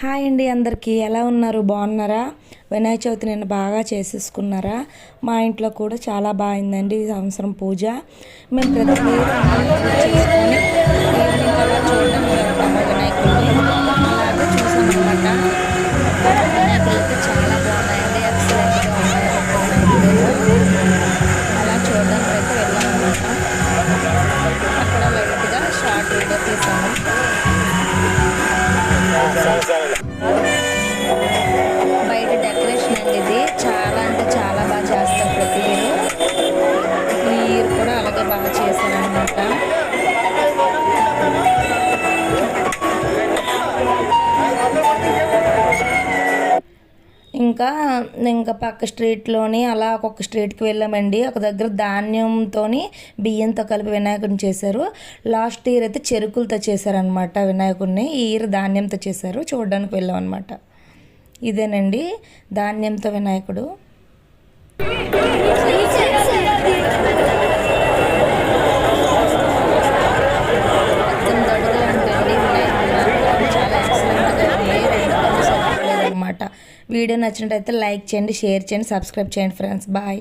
Hi అండి అందరికీ. ఎలా ఉన్నారు? బాగున్నారా? వినాయక చవితి నేను బాగా చేసేసుకున్నారా? మా ఇంట్లో కూడా చాలా బాగుందండి ఈ సంవత్సరం పూజ. మేము ప్రతి చూడడం వినాయకుడు వినాయకుడిని. అలాగే చూసామన్నమాట. Gracias. ఇంకా ఇంకా పక్క స్ట్రీట్లోని అలా ఒక్కొక్క స్ట్రీట్కి వెళ్ళామండి. ఒక దగ్గర ధాన్యంతో బియ్యంతో కలిపి వినాయకుడిని చేశారు. లాస్ట్ ఇయర్ అయితే చెరుకులతో చేశారనమాట వినాయకుడిని. ఈ ఇయర్ ధాన్యంతో చేశారు. చూడడానికి వెళ్ళాం అనమాట ఇదేనండి ధాన్యంతో వినాయకుడు. అనమాట వీడియో నచ్చినట్టయితే లైక్ చేయండి షేర్ చేయండి సబ్స్క్రైబ్ చేయండి ఫ్రెండ్స్. బాయ్.